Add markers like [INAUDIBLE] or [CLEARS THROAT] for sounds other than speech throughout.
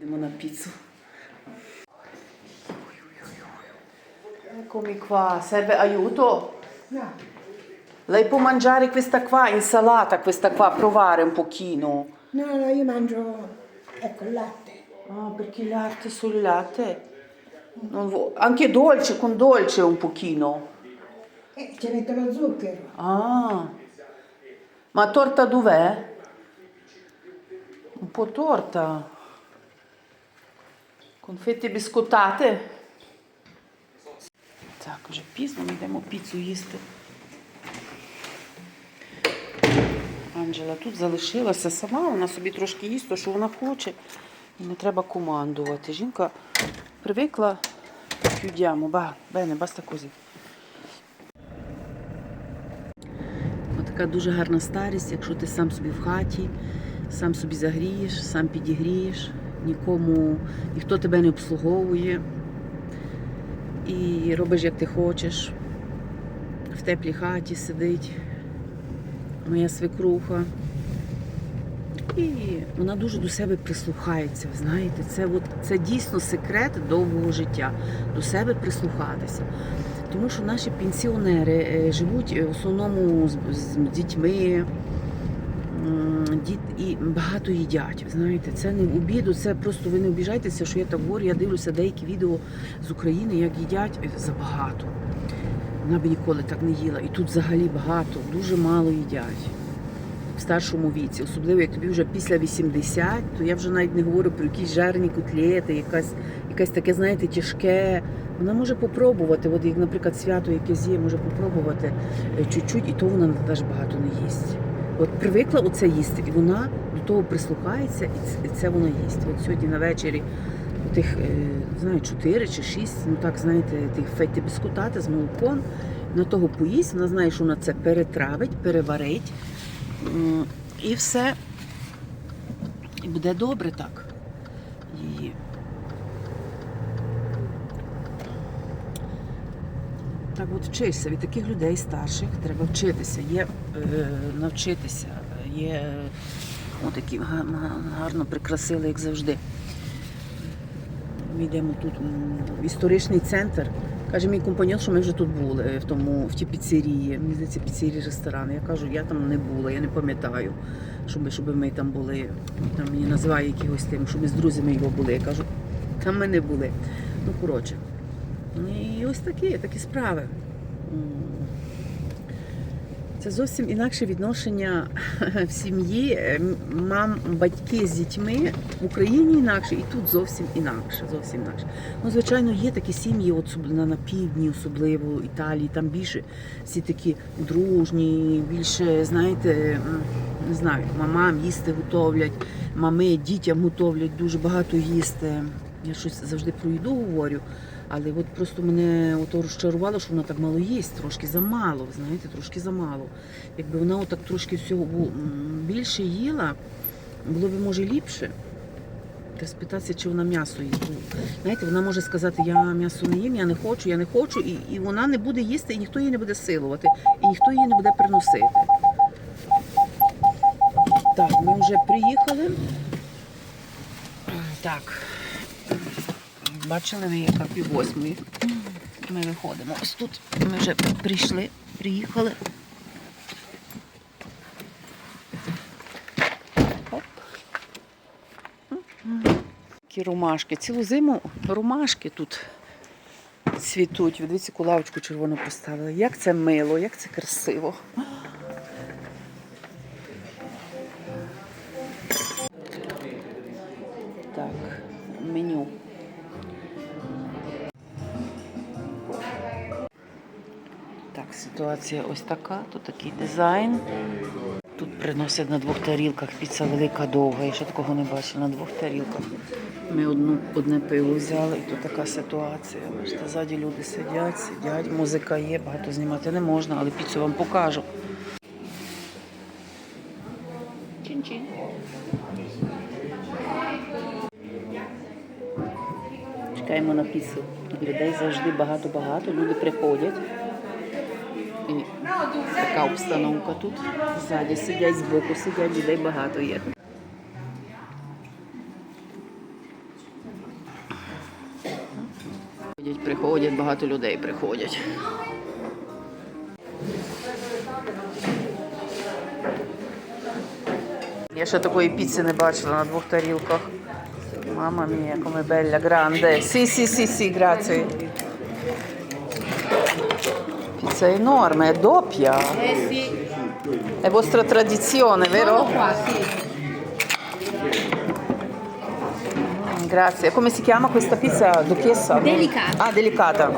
Andiamo una pizza. Eccomi qua, serve aiuto? Lei può mangiare questa qua, insalata questa qua, provare un pochino. No, no, io mangio, ecco, il latte. Ah, perché il latte sul latte? Anche dolce, con dolce un pochino. Eh, ci metto lo zucchero. Ah, ma torta dov'è? Un po' torta. Конфети біскотати. Так, вже пізно, ми йдемо піцу їсти. Анджела тут залишилася сама, вона собі трошки їсть, що вона хоче. І не треба командувати. Жінка привикла chiudiamo, ба, бене, баста козі. Така дуже гарна старість, якщо ти сам собі в хаті, сам собі загрієш, сам підігрієш, нікому, ніхто тебе не обслуговує і робиш, як ти хочеш. В теплій хаті сидить моя свекруха. І вона дуже до себе прислухається. Ви знаєте, це, от, це дійсно секрет довгого життя. До себе прислухатися. Тому що наші пенсіонери е, живуть в основному з, з дітьми, діт, і багато їдять. Знаєте, це не в обіду, це просто ви не обіжайтеся, що я так говорю. Я дивлюся деякі відео з України, як їдять забагато. Вона б ніколи так не їла. І тут взагалі багато, дуже мало їдять. В старшому віці, особливо як тобі вже після 80, то я вже навіть не говорю про якісь жарні котлети, якась, якась таке, знаєте, тяжке. Вона може попробувати, от як, наприклад, свято якесь є, може попробувати е, чуть-чуть, і то вона теж багато не їсть. От привикла оце їсти, і вона до того прислухається, і це, вона їсть. От сьогодні на вечері тих, е, знаю, 4 чи 6, ну так, знаєте, тих феті біскутати з молоком. На того поїсть, вона знає, що вона це перетравить, переварить. І все. І буде добре так. Її. Так от вчишся від таких людей старших, треба вчитися, є навчитися, є такі га- га- гарно прикрасили, як завжди. Ми йдемо тут в історичний центр. Каже мій компаньон, що ми вже тут були, в тому, в тій піцерії. Мені здається, піцерії ресторан. Я кажу, я там не була, я не пам'ятаю, щоб, щоб ми там були. Там мені називає якихось тим, що ми з друзями його були. Я кажу, там ми не були. Ну, коротше. І ось такі, такі справи. Це зовсім інакше відношення в сім'ї. Мам, батьки з дітьми в Україні інакше, і тут зовсім інакше. Зовсім інакше. Ну, звичайно, є такі сім'ї, на, на півдні, особливо Італії, там більше всі такі дружні, більше, знаєте, не знаю, мамам їсти готовлять, мами дітям готовлять дуже багато їсти. Я щось завжди про їду говорю. Але от просто мене ото розчарувало, що вона так мало їсть, трошки замало, знаєте, трошки замало. Якби вона отак трошки всього більше їла, було б може ліпше. Та спитатися, чи вона м'ясо їсть. Ну, Знаєте, вона може сказати, я м'ясо не їм, я не хочу, я не хочу, і, і вона не буде їсти, і ніхто її не буде силувати, і ніхто її не буде приносити. Так, ми вже приїхали. Так. Бачили ви, яка пів восьмої. Ми виходимо. Ось тут ми вже прийшли, приїхали. Оп. Такі ромашки. Цілу зиму ромашки тут цвітуть. Дивіться, яку лавочку червону поставили. Як це мило, як це красиво. Ситуація ось така, тут такий дизайн. Тут приносять на двох тарілках піца велика довга. Я ще такого не бачила на двох тарілках. Ми одну, одне пиво взяли, і тут така ситуація. Бачите, ззаді люди сидять, сидять, музика є, багато знімати не можна, але піцу вам покажу. Чин-чин. Чекаємо на піцу. Людей завжди багато-багато, люди приходять. Така обстановка тут. Ззаді сидять, збоку сидять, людей багато є. Приходять, приходять, багато людей приходять. Я ще такої піци не бачила на двох тарілках. Мама мія, come bella, grande. Sì, sì, sì, sì, grazie. Pizza enorme, è doppia. Eh sì, È vostra tradizione, vero? qua, sì. Mm, Grazie. Come si chiama questa pizza? Duchessa? Delicata. Ah, delicata.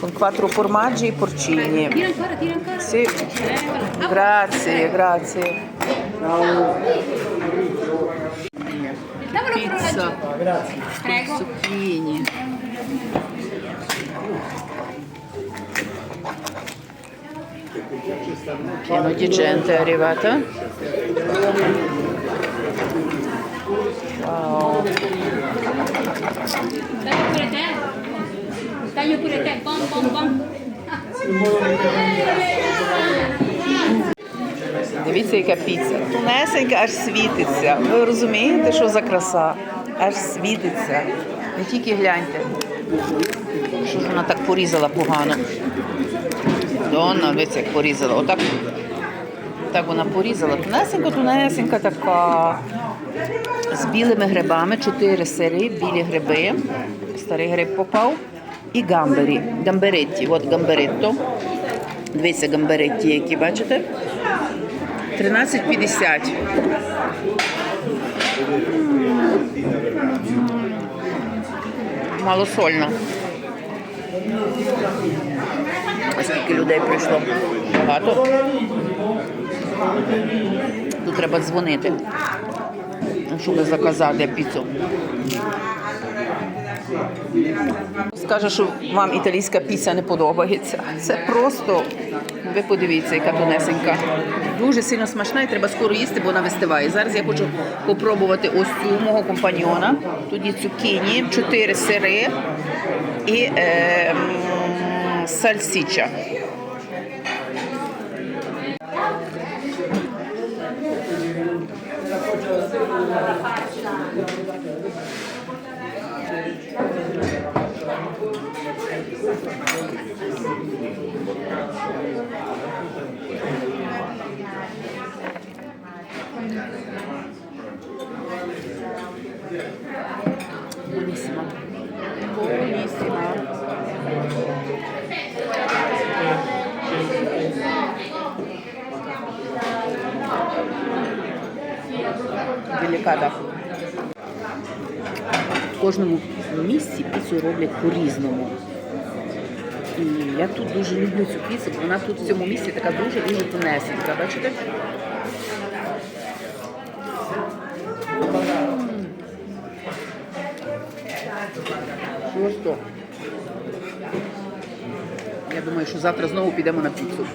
Con quattro formaggi e porcini. Tira ancora, tira ancora. Sì. Ah, Grazie, grazie. Pizza. Prego. Zucchini. Pieno di gente è arrivata. Wow. Taglio pure te. Taglio pure te. Bom, bom, bom. Дивіться, яка піца. Тунесенька аж світиться. Ви розумієте, що за краса? Аж світиться. Не тільки гляньте. Що ж вона так порізала погано? Донна, дивіться, як порізала. Отак, так вона порізала. Тунесенька, тунесенька така. З білими грибами, чотири сири, білі гриби. Старий гриб попав. І гамбері. Гамберетті. От гамберетто. Дивіться, гамберетті, які бачите? 13,50. Малосольно. А скільки людей прийшло? Багато. Тут треба дзвонити, щоб заказати піцу. Скаже, що вам італійська піца не подобається. Це просто, ви подивіться, яка тонесенька. Дуже сильно смачна і треба скоро їсти, бо вона вистиває. Зараз я хочу попробувати ось цю мого компаньйона. Є цукіні, чотири сири і е, м, сальсіча. Buonissima. Buonissima. Деліката. В кожному місці піцу роблять по-різному. І я тут дуже люблю цю піцу, вона тут в цьому місці така дуже-дуже тонесенька. Бачите? Просто. Я думаю, що завтра знову підемо на піцу.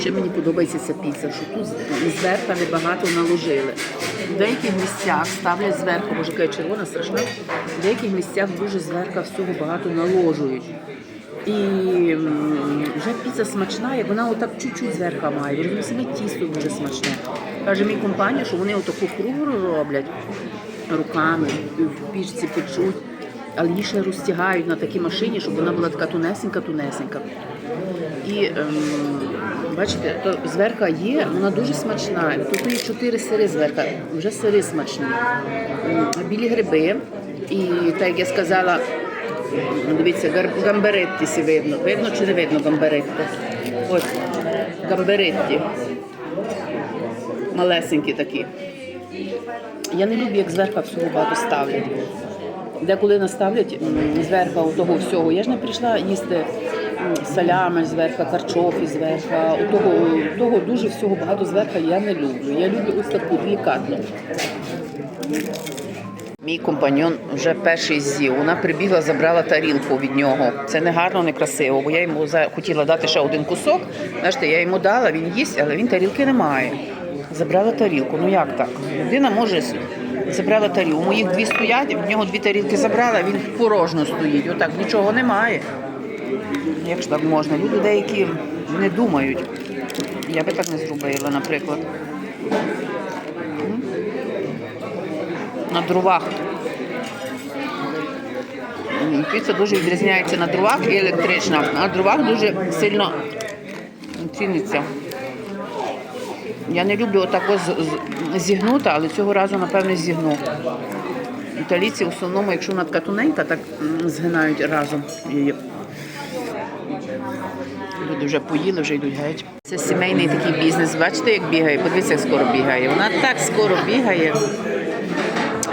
Ще мені подобається ця піца, що тут зверху небагато наложили. В деяких місцях ставлять зверху, може яка червона страшна, в деяких місцях дуже зверху всього багато наложують. І вже піца смачна, і вона отак чуть-чуть зверху має. Ви саме тісто дуже смачне. Каже мій компанія, що вони отаку кругу роблять руками, в пічці печуть, але її ще розтягають на такій машині, щоб вона була така тунесенька-тунесенька. І ем, бачите, то зверху є, вона дуже смачна. Тут є чотири сири зверху, вже сири смачні. Білі гриби. І так як я сказала, м, дивіться, гамберетті сі видно. Видно чи не видно гамберетті? Ось, гамберетті. Малесенькі такі. Я не люблю, як зверху всього багато ставлять. Деколи наставлять зверху того всього. Я ж не прийшла їсти салями зверху, карчофі зверху. У того, того дуже всього багато зверху я не люблю. Я люблю ось таку делікатну. Мій компаньон вже перший з'їв. Вона прибігла, забрала тарілку від нього. Це не гарно, не красиво, бо я йому хотіла дати ще один кусок. Знаєте, я йому дала, він їсть, але він тарілки не має. Забрала тарілку. Ну як так? Людина може забрала тарілку. Моїх дві стоять, в нього дві тарілки забрала, він порожньо стоїть. Отак нічого немає. Як ж так можна? Люди деякі не думають. Я би так не зробила, наприклад. На дровах. Піца дуже відрізняється на дровах і електрична. На дровах дуже сильно ціниться. Я не люблю отако з- з- зігнута, але цього разу, напевне, зігну. Італійці в основному, якщо вона така тоненька, так згинають разом її. Люди вже поїли, вже йдуть геть. Це сімейний такий бізнес. Бачите, як бігає? Подивіться, як скоро бігає. Вона так скоро бігає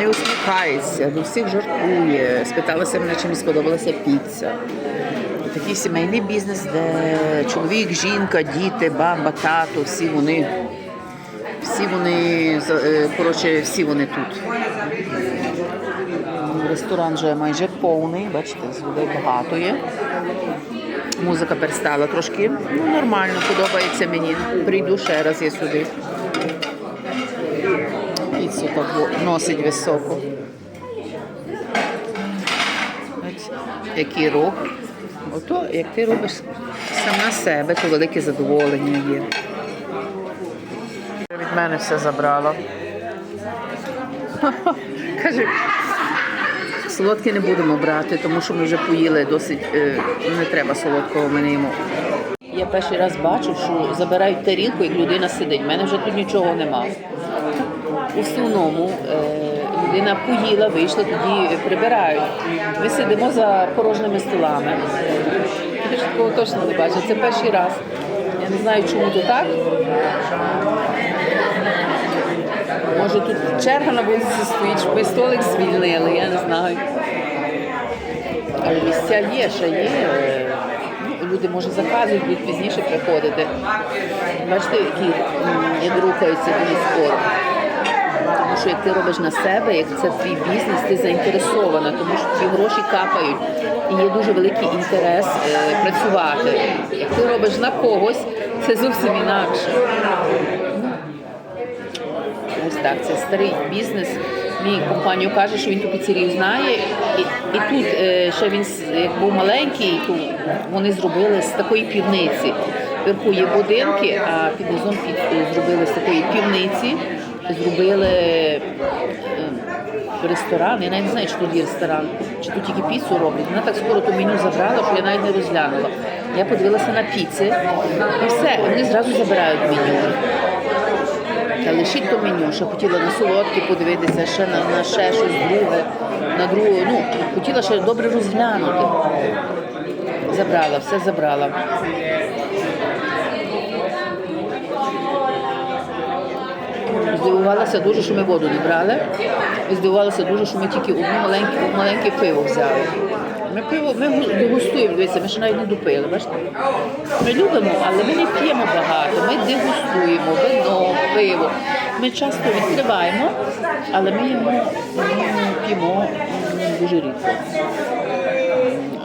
і усміхається, до всіх жартує. Спиталася мене, чи мені сподобалася піца. Такий сімейний бізнес, де чоловік, жінка, діти, баба, тато, всі вони, всі вони, е, коротше, всі вони тут. Ресторан вже майже повний, бачите, з людей багато є. Музика перестала трошки. Ну, нормально, подобається мені. Прийду ще раз я сюди. Піцу так во- носить високо. Ось Який рух. Ото, як ти робиш сама себе, то велике задоволення є. Від мене все забрала. [LAUGHS] Каже, солодке не будемо брати, тому що ми вже поїли досить, е, не треба солодкого, ми не їмо. Я перший раз бачу, що забирають тарілку, як людина сидить. У мене вже тут нічого нема. У основному е, людина поїла, вийшла, тоді прибирають. Ми сидимо за порожніми столами. Я ж такого точно не бачу. Це перший раз. Я не знаю, чому то так. Може тут черга на вулиці стоїть, щоб столик звільнили, я не знаю. Але місця є, ще є. Е, Ну, люди, може, заказують, будуть пізніше приходити. Бачите, які рухаються дуже скоро. Що як ти робиш на себе, як це твій бізнес, ти заінтересована, тому що ті гроші капають. І є дуже великий інтерес е, працювати. Як ти робиш на когось, це зовсім інакше. Ось так, це старий бізнес. Мій компанію каже, що він ту піцерію знає. І, і тут е, ще він як був маленький, то вони зробили з такої півниці. Вверху є будинки, а під низом під, е, зробили з такої півниці, зробили е, ресторан. Я навіть не знаю, чи тут є ресторан, чи тут тільки піцу роблять. Вона так скоро то меню забрала, що я навіть не розглянула. Я подивилася на піци і все, вони зразу забирають меню. Та лишіть то меню, ще хотіла на солодкі подивитися, ще на, на ще щось друге, на друге. Ну, хотіла ще добре розглянути. Забрала, все забрала. Здивувалася дуже, що ми воду не брали. І здивувалася дуже, що ми тільки одне маленьке, маленьке пиво взяли. Ми пиво, ми дегустуємо, дивіться, ми ще навіть не допили, бачите? Ми любимо, але ми не п'ємо багато. Ми дегустуємо вино, пиво. Ми часто відкриваємо, але ми їмо, п'ємо дуже рідко.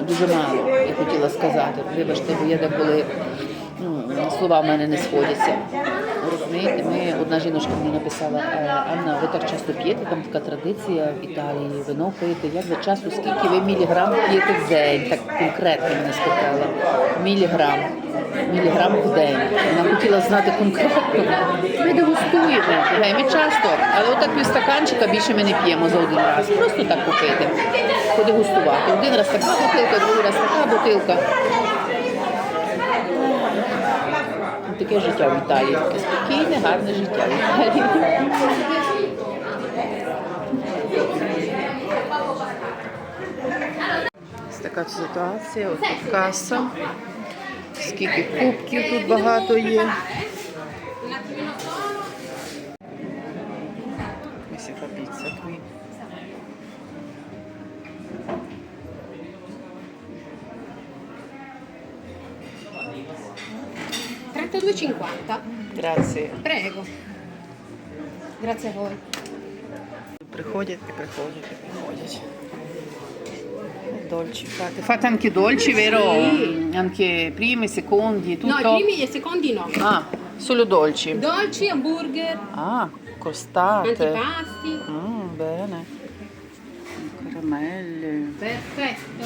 Дуже мало, я хотіла сказати. Вибачте, бо я деколи ну, слова в мене не сходяться. Розумієте, ми одна жіночка мені написала, «Е, Анна, ви так часто п'єте, там така традиція в Італії, вино пити. Як ви часто, скільки ви міліграм п'єте в день? Так конкретно мене спитала. Міліграм. Міліграм в день. Вона хотіла знати конкретно. Ми дегустуємо. Ми часто, але отак пів стаканчика більше ми не п'ємо за один раз. Просто так купити, подегустувати. Один раз така бутилка, другий раз така бутилка. Таке життя в Італії, таке спокійне, гарне життя в Італії. Ось така ситуація, тут каса. Скільки кубків тут багато є. Ось яка піца. $32,50. Grazie. Prego. Grazie a voi. Приходять і приходять і приходять. Dolci fate. Fate anche dolci, vero? Anche primi, secondi, tutto? No, i primi e i secondi no. Ah, solo dolci. Dolci, hamburger, Ah, costate. antipasti. Mm, bene. Caramelle. Perfetto.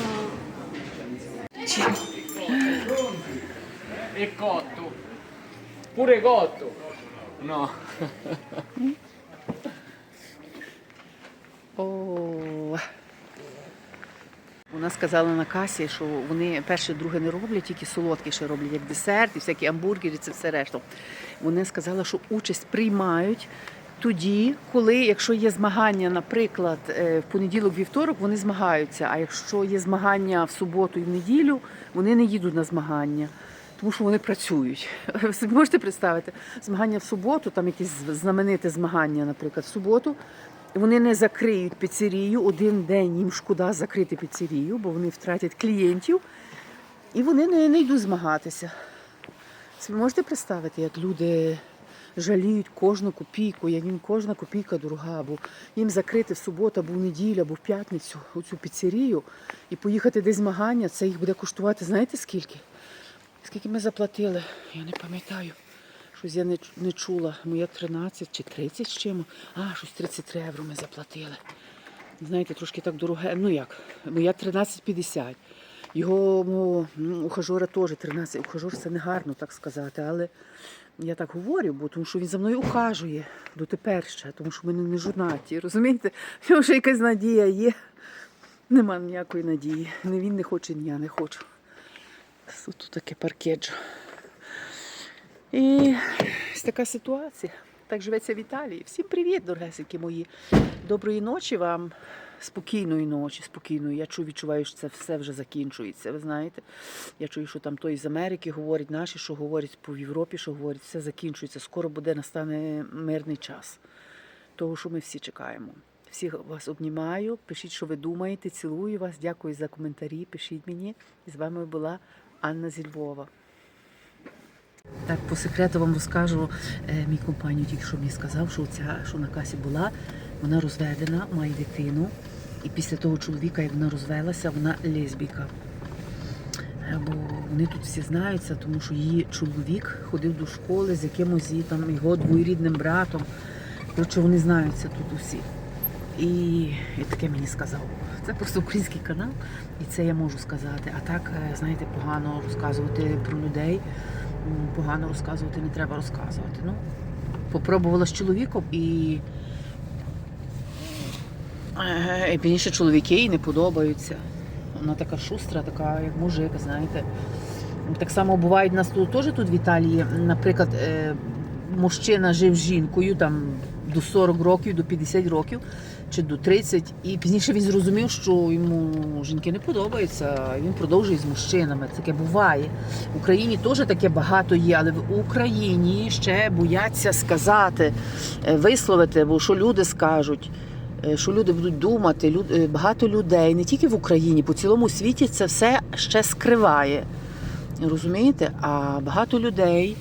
Pure cotto. No. [LAUGHS] О. Вона сказала на касі, що вони перше, друге не роблять, тільки солодкі ще роблять, як десерт, і всякі амбургери, це все решта. Вони сказали, що участь приймають тоді, коли, якщо є змагання, наприклад, е, в понеділок, вівторок, вони змагаються. А якщо є змагання в суботу і в неділю, вони не їдуть на змагання. Тому що вони працюють. [LAUGHS] Ви собі можете представити змагання в суботу, там якесь знамените змагання, наприклад, в суботу. Вони не закриють піцерію. Один день їм шкода закрити піцерію, бо вони втратять клієнтів. І вони не, не йдуть змагатися. Собі можете представити, як люди жаліють кожну копійку, як їм кожна копійка дорога, бо їм закрити в суботу або в неділю, або в п'ятницю оцю піцерію і поїхати десь змагання, це їх буде коштувати, знаєте скільки? Скільки ми заплатили? Я не пам'ятаю. Щось я не, не чула. Моя 13 чи 30 з чим. А, щось 33 євро ми заплатили. Знаєте, трошки так дороге. Ну як? Моя 13,50. Його ну, ухажора теж 13. Ухажор це не гарно так сказати, але я так говорю, бо тому що він за мною ухажує дотепер ще, тому що ми не, жонаті. Розумієте? Нього ще якась надія є. Нема ніякої надії. Не він не хоче, ні я не хочу. Тут таке паркеджо. І ось така ситуація. Так живеться в Італії. Всім привіт, дорогесенькі мої. Доброї ночі вам. Спокійної ночі, спокійної. Я чую, відчуваю, що це все вже закінчується. Ви знаєте, я чую, що там той з Америки говорить, наші, що говорять по Європі, що говорять, все закінчується. Скоро буде настане мирний час. Того, що ми всі чекаємо. Всіх вас обнімаю. Пишіть, що ви думаєте. Цілую вас. Дякую за коментарі. Пишіть мені. І з вами була Анна зі Львова. Так, по секрету вам розкажу. Е, Мій компанію тільки що мені сказав, що ця, що на касі була, вона розведена, має дитину. І після того чоловіка, як вона розвелася, вона лесбійка. Е, Бо вони тут всі знаються, тому що її чоловік ходив до школи з якимось її там його двоюрідним братом. Коротше, вони знаються тут усі. І, і таке мені сказав. Це просто український канал, і це я можу сказати. А так, е, знаєте, погано розказувати про людей. Погано розказувати не треба розказувати. Ну, попробувала з чоловіком і. Е, І пізніше чоловіки їй не подобаються. Вона така шустра, така, як мужик, знаєте. Так само бувають нас тут теж тут в Італії, наприклад, е, мужчина жив з жінкою там до 40 років, до 50 років чи до 30, і пізніше він зрозумів, що йому жінки не подобаються, він продовжує з мужчинами. Таке буває. В Україні теж таке багато є, але в Україні ще бояться сказати, е, висловити, бо що люди скажуть. е, Що люди будуть думати, е, багато людей, не тільки в Україні, по цілому світі це все ще скриває. Розумієте? А багато людей,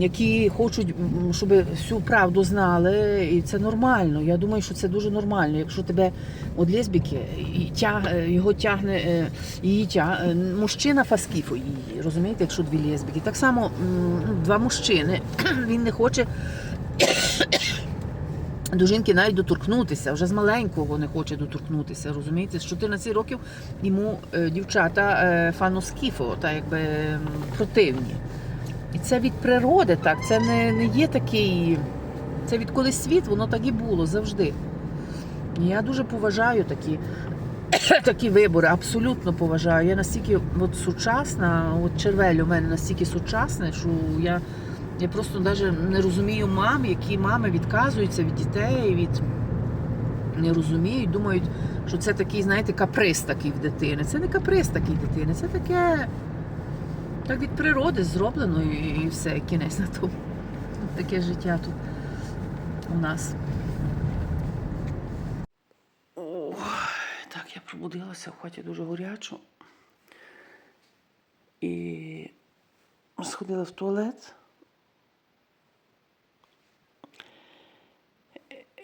які хочуть, щоб всю правду знали, і це нормально. Я думаю, що це дуже нормально. Якщо тебе от лесбіки, і тяг, його тягне е, її тяг, е, мужчина фаскіфо її, розумієте, якщо дві лесбіки. Так само ну, два мужчини. [CLEARS THROAT] Він не хоче. [CLEARS THROAT] До жінки навіть доторкнутися, вже з маленького не хоче доторкнутися, розумієте? З 14 років йому е, дівчата е, фаноскіфо, та якби противні. І це від природи так, це не, не є такий. Це від колись світ, воно так і було завжди. Я дуже поважаю такі, [COUGHS] такі вибори, абсолютно поважаю. Я настільки от, сучасна, от червель у мене настільки сучасне, що я, я просто навіть не розумію мам, які мами відказуються від дітей, від не розуміють, думають, що це такий, знаєте, каприз такий в дитини. Це не каприз такий дитини, це таке. Так від природи зроблено і, все, кінець на тому. Таке життя тут у нас. О, так, я пробудилася в хаті дуже горячо. І сходила в туалет.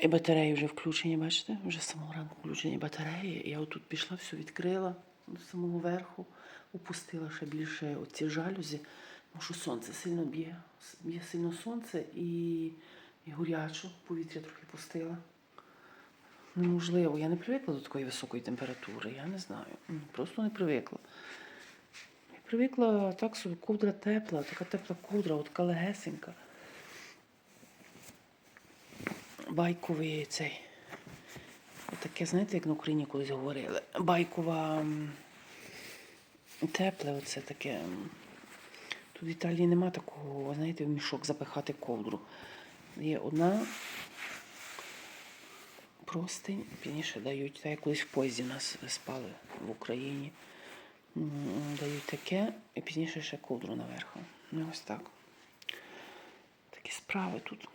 І батареї вже включені, бачите? Вже з самого ранку включені батареї. Я отут пішла, все відкрила до самого верху, опустила ще більше оці жалюзі, тому що сонце сильно б'є. Б'є сильно сонце і, і горячо, повітря трохи пустила. Неможливо, я не привикла до такої високої температури, я не знаю. Просто не привикла. Не привикла так собі ковдра тепла, така тепла ковдра, от така. Байковий цей. Таке, знаєте, як на Україні колись говорили. Байкова тепле, оце таке. Тут в Італії нема такого, знаєте, в мішок запихати ковдру. Є одна простинь, пізніше дають, так як колись в поїзді нас спали в Україні. Дають таке, і пізніше ще ковдру наверху. Ну ось так. Такі справи тут.